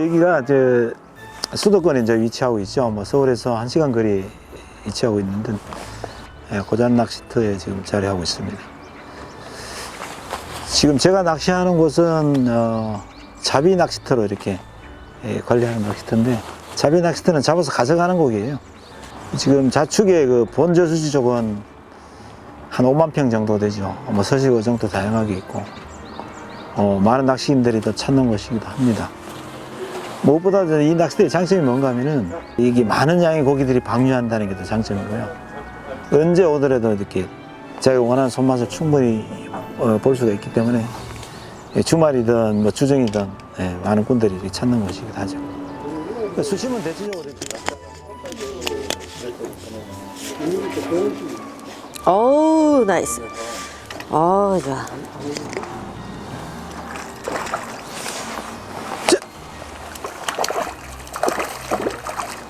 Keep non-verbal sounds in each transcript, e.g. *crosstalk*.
여기가 저 수도권에 이제 위치하고 있죠. 뭐 서울에서 한 시간 거리 위치하고 있는데 예, 고잔 낚시터에 지금 자리하고 있습니다. 지금 제가 낚시하는 곳은 어, 자비 낚시터로 이렇게 예, 관리하는 낚시터인데 자비 낚시터는 잡아서 가져가는 곡이에요. 지금 자축의 그 본저수지 쪽은 한 5만 평 정도 되죠. 뭐 서식어 정도 다양하게 있고 어, 많은 낚시인들이 더 찾는 곳이기도 합니다. 무엇보다 이 낚시대의 장점이 뭔가 하면은 이게 많은 양의 고기들이 방류한다는 게 더 장점이고요. 언제 오더라도 이렇게 자기가 원하는 손맛을 충분히 어, 볼 수가 있기 때문에 예, 주말이든 뭐 주정이든 예, 많은 이렇게 찾는 곳이기도 하죠. 그 수심은 대체적으로 어우 나이스. 어 좋아.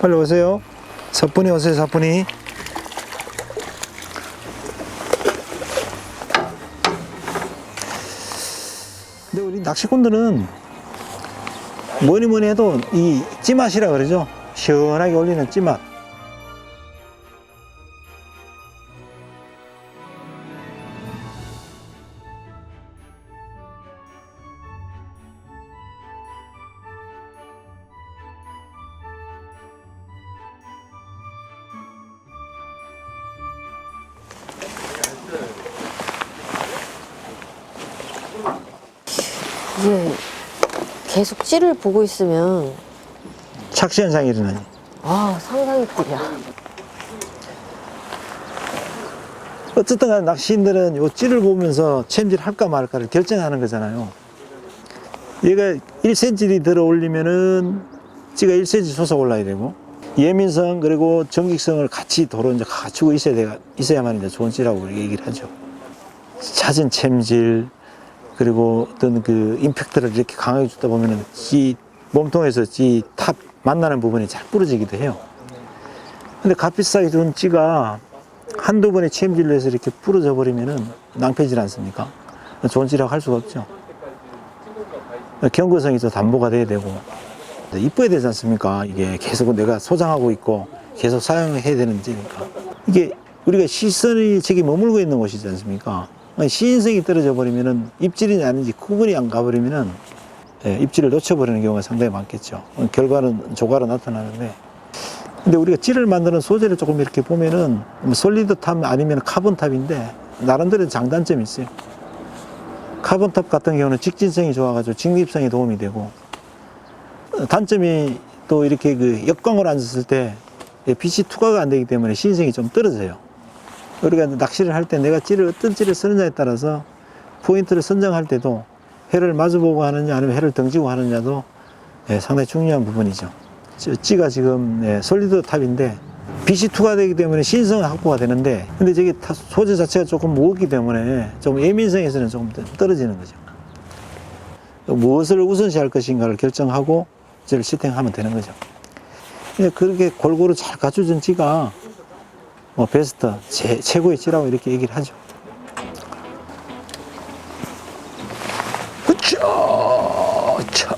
빨리 오세요. 사뿐히 오세요, 사뿐히. 근데 우리 낚시꾼들은 뭐니 뭐니 해도 이 찌맛이라 그러죠. 시원하게 올리는 찌맛. 이게 계속 찌를 보고 있으면 착시 현상이 일어나니. 아 상상이 꿀이야. 어쨌든 간에 낚시인들은 요 찌를 보면서 챔질 할까 말까를 결정하는 거잖아요. 얘가 1cm이 들어 올리면은 찌가 1cm 솟아 올라야 되고 예민성 그리고 정직성을 같이 도로 이제 갖추고 있어야 돼 있어야만 이제 좋은 찌라고 얘기를 하죠. 잦은 챔질 그리고 어떤 그 임팩트를 이렇게 강하게 주다 보면은 찌 몸통에서 찌탑 만나는 부분이 잘 부러지기도 해요. 근데 값비싸게 준 찌가 한두 번의 체험질로 해서 이렇게 부러져 버리면은 낭패질 않습니까? 좋은 찌라고 할 수가 없죠. 경고성이 또 담보가 돼야 되고 이뻐야 되지 않습니까? 이게 계속 내가 소장하고 있고 계속 사용해야 되는 찌니까 이게 우리가 시선이 저기 머물고 있는 곳이지 않습니까? 아니, 시인성이 떨어져 버리면은 입질이 아닌지 구분이 안 가버리면은 예, 입질을 놓쳐버리는 경우가 상당히 많겠죠. 결과는 조과로 나타나는데 근데 우리가 찌를 만드는 소재를 조금 이렇게 보면은 뭐 솔리드 탑 아니면 카본 탑인데 나름대로 장단점이 있어요. 카본 탑 같은 경우는 직진성이 좋아가지고 직립성에 도움이 되고 어, 단점이 또 이렇게 그 역광으로 앉았을 때 빛이 투과가 안 되기 때문에 시인성이 좀 떨어져요. 우리가 낚시를 할 때 내가 찌를 어떤 찌를 쓰느냐에 따라서 포인트를 선정할 때도 해를 마주보고 하느냐 아니면 해를 등지고 하느냐도 예, 상당히 중요한 부분이죠. 저 찌가 지금 예, 솔리드 탑인데 빛이 투과되기 때문에 신성 확보가 되는데 근데 저게 타- 소재 자체가 조금 무겁기 때문에 좀 예민성에서는 조금 더 떨어지는 거죠. 무엇을 우선시할 것인가를 결정하고 저를 시팅하면 되는 거죠. 근데 그렇게 골고루 잘 갖춰진 찌가 뭐 베스트 제, 최고의 찌라고 이렇게 얘기를 하죠. 으쌰,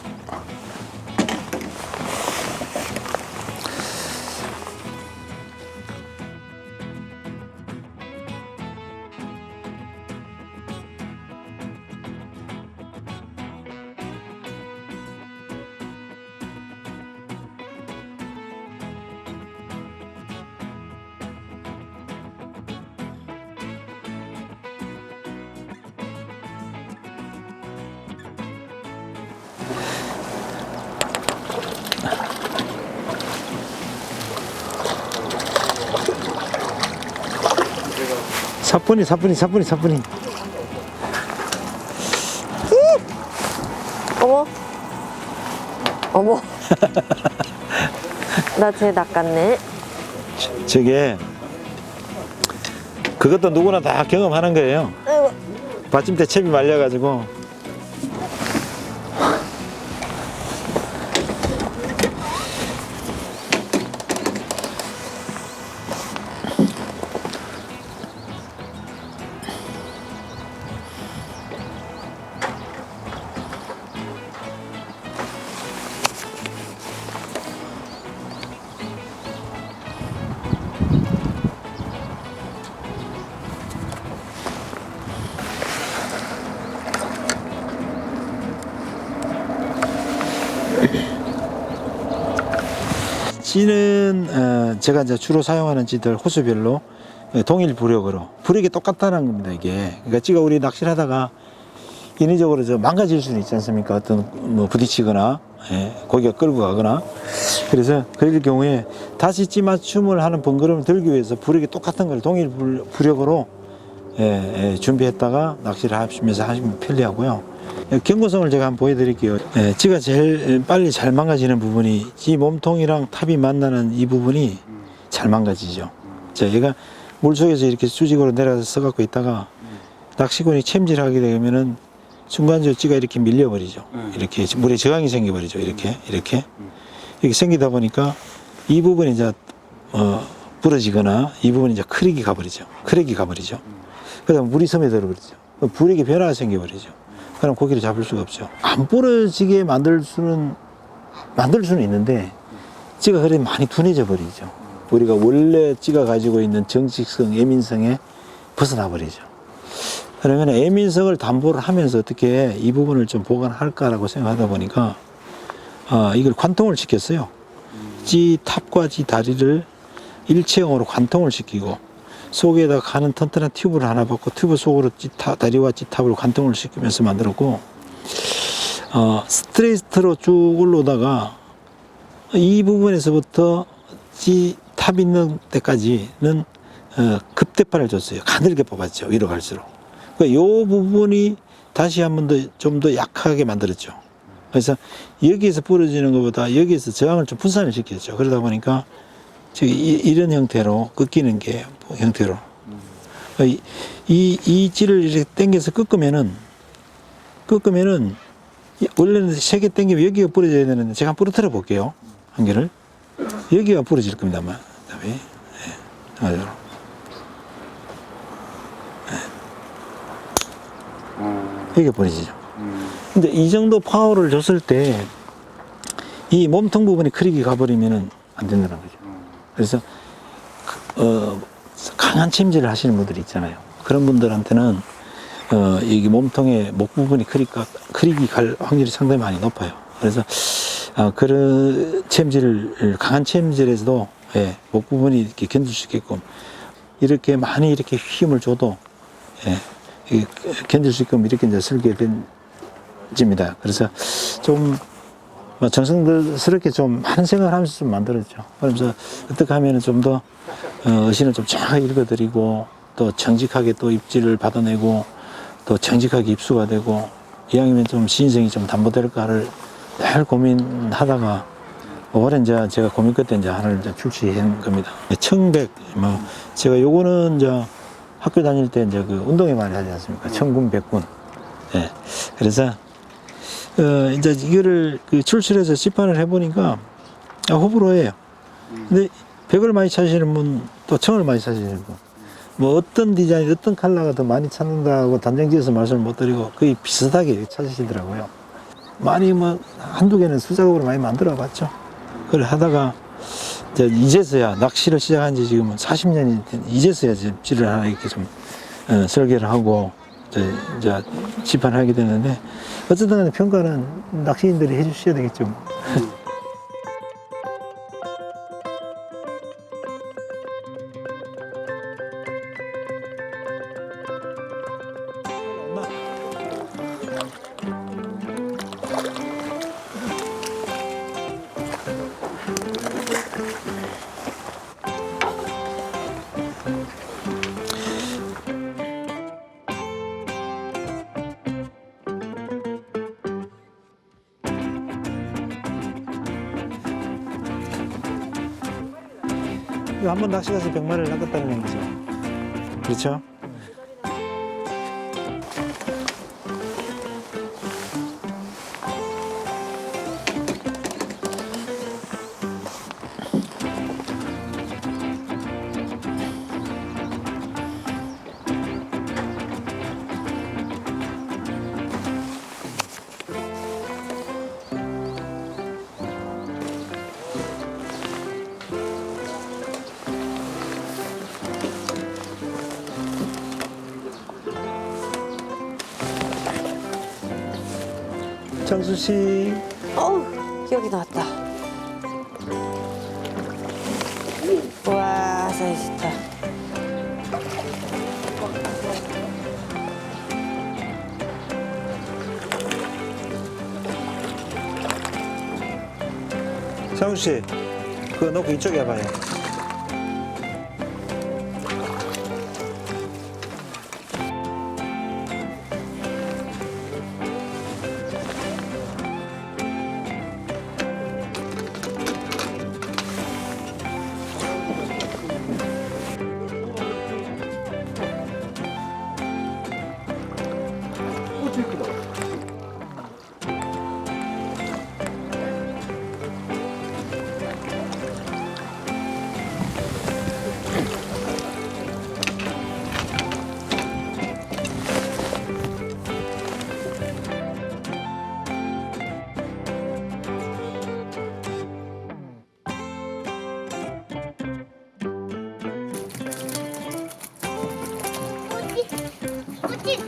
사뿐히 사뿐히 사뿐히 사뿐히 어머. 어머. *laughs* 나쟤 낚았네. 저게 그것도 누구나 다 경험하는 거예요. 아이고. 받침대 첩이 말려가지고 찌는 어, 제가 이제 주로 사용하는 찌들 호수별로 동일 부력으로 부력이 똑같다는 겁니다 이게. 그러니까 찌가 우리 낚시를 하다가 인위적으로 저 망가질 수는 있지 않습니까? 어떤 뭐 부딪히거나 예, 고기가 끌고 가거나. 그래서 그럴 경우에 다시 찌 맞춤을 하는 번거로움을 들기 위해서 부력이 똑같은 걸 동일 부- 부력으로 예, 예, 준비했다가 낚시를 하시면서 하시면 편리하고요. 예, 경고성을 제가 한번 보여드릴게요. 예, 찌가 제일 빨리 잘 망가지는 부분이 이 몸통이랑 탑이 만나는 이 부분이 잘 망가지죠. 자, 얘가 물속에서 이렇게 수직으로 내려서 써갖고 있다가 낚시꾼이 챔질하게 되면은 순간적으로 찌가 이렇게 밀려버리죠. 이렇게 물에 저항이 생겨버리죠. 이렇게 이렇게 이렇게 생기다 보니까 이 부분이 이제 어, 부러지거나 이 부분이 이제 크랙이 가버리죠. 크랙이 가버리죠. 그다음 물이 섬에 들어버리죠. 그럼 불에게 변화가 생겨버리죠. 그럼 고기를 잡을 수가 없죠. 안 부러지게 만들 수는 만들 수는 있는데 찌가 그래 많이 둔해져 버리죠. 우리가 원래 찌가 가지고 있는 정식성, 예민성에 벗어나 버리죠. 그러면 예민성을 담보를 하면서 어떻게 이 부분을 좀 보완할까라고 생각하다 보니까 아, 이걸 관통을 시켰어요. 찌 탑과 찌 다리를 일체형으로 관통을 시키고 속에다 가는 튼튼한 튜브를 하나 받고 튜브 속으로 찌 타, 다리와 찌 탑을 관통을 시키면서 만들었고 어, 스트레이트로 쭉 올라오다가 이 부분에서부터 찌탑 있는 데까지는 어, 급대판을 줬어요. 가늘게 뽑았죠. 위로 갈수록. 그러니까 요 부분이 다시 한 번 더 좀 더 약하게 만들었죠. 그래서 여기에서 부러지는 것보다 여기에서 저항을 좀 분산을 시켰죠. 그러다 보니까 지금 이- 이런 형태로 꺾이는 게 형태로 이, 이, 이 찌를 이렇게 당겨서 꺾으면은 꺾으면은 이- 원래는 세 개 당기면 여기가 부러져야 되는데 제가 한번 부러뜨려 볼게요. 한 개를 여기가 부러질 겁니다 아마 그다음에 예. 아주 여기가 부러지죠. 근데 이 정도 파워를 줬을 때 이 몸통 부분이 크릭이 가버리면은 안 된다는 거죠. 그래서 그, 어, 강한 챔질을 하시는 분들이 있잖아요. 그런 분들한테는 어, 이게 몸통의 목 부분이 크릭가, 크릭이 갈 확률이 상당히 많이 높아요. 그래서 어, 그런 챔질을 강한 챔질에서도 예, 목 부분이 이렇게 견딜 수 있게끔 이렇게 많이 이렇게 힘을 줘도 예, 이 견딜 수 있게끔 이렇게 이제 설계된 집니다. 그래서 좀뭐 정성스럽게 좀 많은 생각을 하면서 좀 만들었죠. 그러면서 어떻게 하면 좀 더 어, 어신을 좀 정확하게 읽어드리고 또 정직하게 또 입질을 받아내고 또 정직하게 입수가 되고 이왕이면 좀 신성이 좀 담보될까를 늘 고민하다가 올해 이제 제가 고민 끝에 이제 하나를 이제 출시한 겁니다. 청백, 뭐, 제가 요거는 이제 학교 다닐 때 이제 그 운동회 많이 하지 않습니까? 청군, 백군. 예. 그래서 어, 이제 이거를 그 출시해서 시판을 해보니까 아, 호불호예요. 근데 백을 많이 찾으시는 분, 또 청을 많이 찾으시는 분. 뭐 어떤 디자인, 어떤 컬러가 더 많이 찾는다고 단정 지어서 말씀을 못 드리고 거의 비슷하게 찾으시더라고요. 많이 뭐 한두 개는 수작업으로 많이 만들어 봤죠. 그걸 하다가 이제 이제서야 낚시를 시작한 지 지금 40년이 된, 이제서야 집지를 하나 이렇게 좀 어, 설계를 하고 이제, 이제 집판을 하게 되는데 어쨌든 간에 평가는 낚시인들이 해주셔야 되겠죠. 한번 낚시 가서 100마리를 낚았다는 얘기죠. 그렇죠? 장수 씨. 어우, 기억이 나왔다. 와, 사이즈 좋다. 장수 씨, 그거 넣고 이쪽에 와봐요.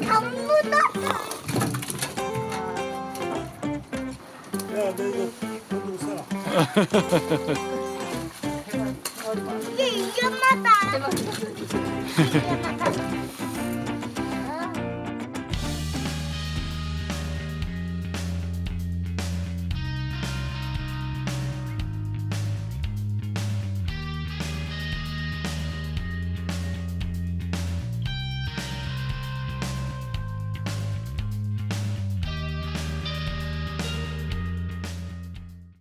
다 묻었어. 야, 너 이거 돈 써라. 이게. 위험하다.